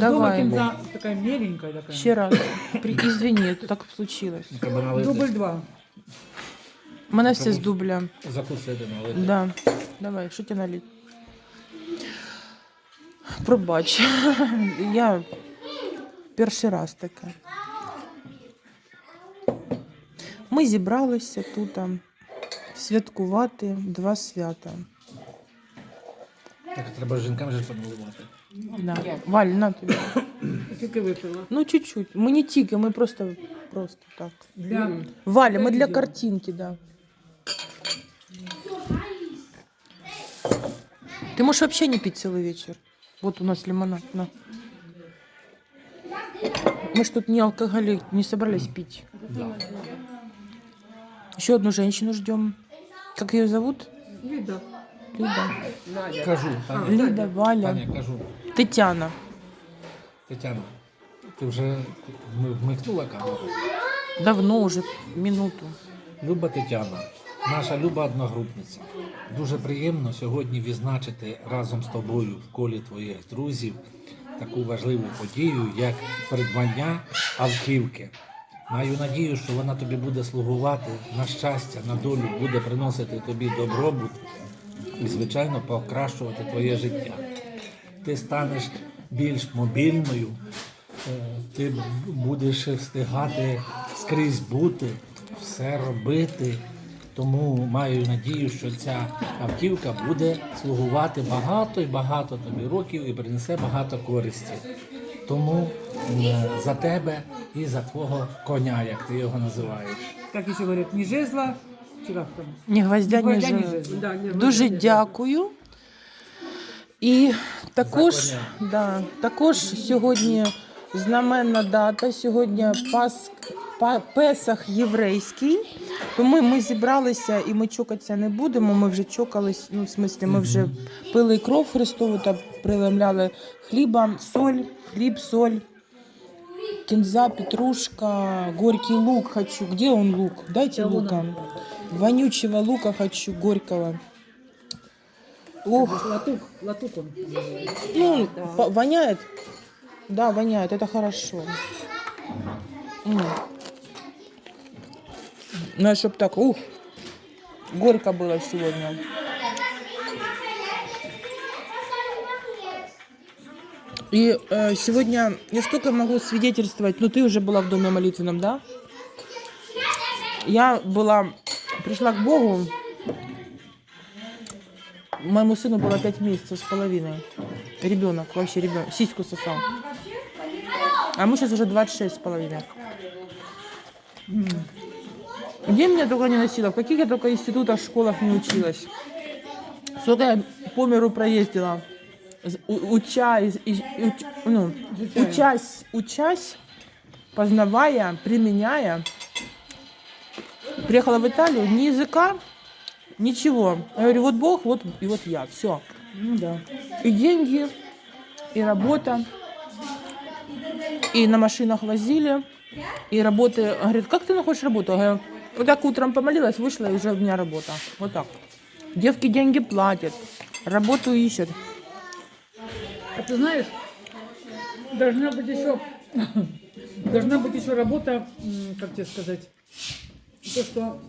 Давай. кинза такая меленькая такая. Ще раз. При... Извини, так случилось. Дубль два. У мене все з дубля. Закусити налити. Да. Давай, що тебе налить? Пробач. Я перший раз таке. Ми зібралися тут святкувати два свята. Так треба жінкам же поналивати. Да. Валь, на тобі. Тільки випила. Ну, чуть-чуть. Ми не тільки, ми просто, просто так. Для... Валя, мы для видео. картинки, да. Ты можешь вообще не пить целый вечер. Вот у нас лимонад. На. Мы ж тут не алкоголик, не собрались пить. Еще одну женщину ждем. Как ее зовут? Ліда. Лида. Кажу, Таня, Лида, Валя. Таня, кажу. Тетяна. Тетяна, ти вже вми- вмикнула камеру? Давно уже, минуту. Люба Тетяна, наша люба одногрупниця. Дуже приємно сьогодні відзначити разом з тобою в колі твоїх друзів таку важливу подію, як придбання автівки. Маю надію, що вона тобі буде слугувати на щастя, на долю, буде приносити тобі добробут і, звичайно, покращувати твоє життя. Ти станеш більш мобільною, е, ти будеш встигати скрізь бути, все робити. Тому маю надію, що ця автівка буде слугувати багато і багато тобі років і принесе багато користі. Тому за тебе і за твого коня, як ти його називаєш. Так еще говорят, не жезла, чи там? Ні гвоздя, ні жезла. Дуже дякую. І також, да, також сьогодні знаменна дата. Сьогодні Паск, Па- Песах єврейський. Тому ми зібралися і ми чокатися не будемо. Ми вже чокались, ну, в смислі, ми вже пили кров Христову та прилемляли хліба, соль, хліб, соль. Кинза, петрушка, горький лук хочу. Где он лук? Дайте лука. Вонючего лука хочу, горького. Ух, Латук, латук он. ну, по- воняет? Да, воняет, это хорошо. М. Надо, чтобы так, ух, горько было сегодня. И э, сегодня я столько могу свидетельствовать, ну ты уже была в доме молитвенном, да? Я была, пришла к Богу, моему сыну было 5 месяцев с половиной. Ребенок, вообще ребенок, сиську сосал. А мы сейчас уже 26 с половиной. Где меня только не носила, в каких я только институтах, школах не училась. Сколько я по миру проездила, у- учась, и- и уч- ну, учась, учась, познавая, применяя. Приехала в Италию, ни языка, ничего. Я говорю, вот Бог, вот и вот я, все. Ну да. И деньги, и работа. И на машинах возили, и работы. Говорит, как ты находишь работу? Я говорю, вот так утром помолилась, вышла, и уже у меня работа. Вот так. Девки деньги платят, работу ищут. А ты знаешь, должна быть еще, должна быть еще работа, как тебе сказать, то, что,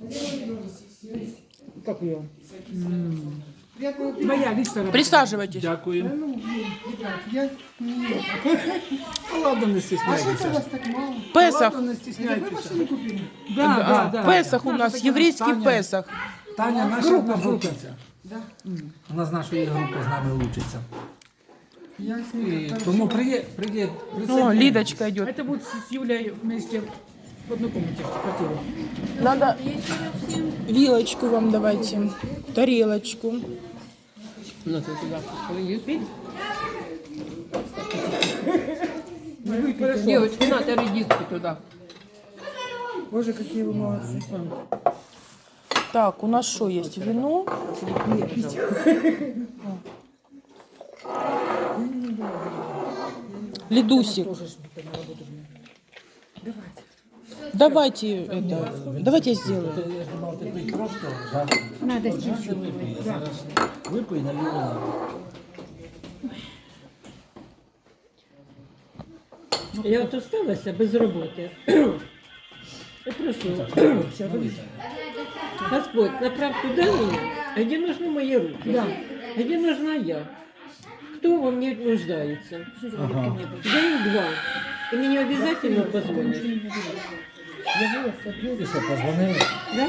как ее, М, твоя личная работа. Присаживайтесь. Дякую. Я... Ну, ладно, не А что это у стісняйтеся. вас так мало? Песах. Ладно, не Это вы стісняйтеся. машину купили? Да, да, да. Песах у нас, еврейский Таня. Песах. Таня наша Група, одногрупниця. Да. Вона з нашої групи з нами учиться. Я с І ней тому приє, приє, О, Лидочка идет. Это будет с Юлей вместе в одной комнате, в квартире. Надо вилочку вам давайте, тарелочку. Ну, ты туда. Не успеть? Девочки, надо редиску туда. Боже, какие вы молодцы. Так, у нас что есть? Вино. Лидусик. Давайте это. Давайте я сделаю. Я. Надо чуть-чуть. Випий, зараз випий на ліву. Я от осталася без роботи. И прошу, Господь, направь туда меня, где нужны мои руки, Да. где нужна я. Кто во мне нуждается? Ага. День два. И мне обязательно позвонят. І що, позвонили? Да?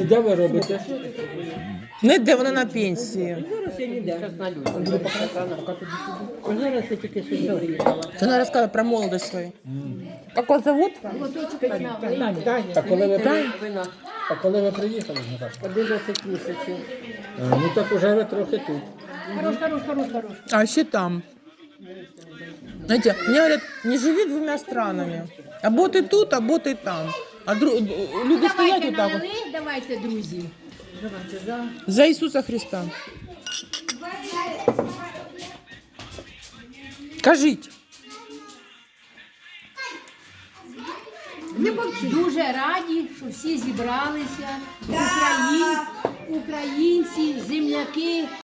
І де ви робите? Не де вона на пенсії. Зараз я дам. Зараз я тільки сюди приїхала. Це вона розказала про молодость свою. Як вас зовут? А коли ви, при- а коли ви приїхали, Наташка? 11 місяців. А, Ну так уже ви трохи тут. Хорош, хорош, хорош. А ще там. Знаете, мне говорят, не живи двумя странами. Або ти тут, або ти там. А дру... люди стоять отак. от. Давайте, друзі. За Ісуса Христа. Кажіть. Дуже раді, що всі зібралися. Українці, українці, земляки,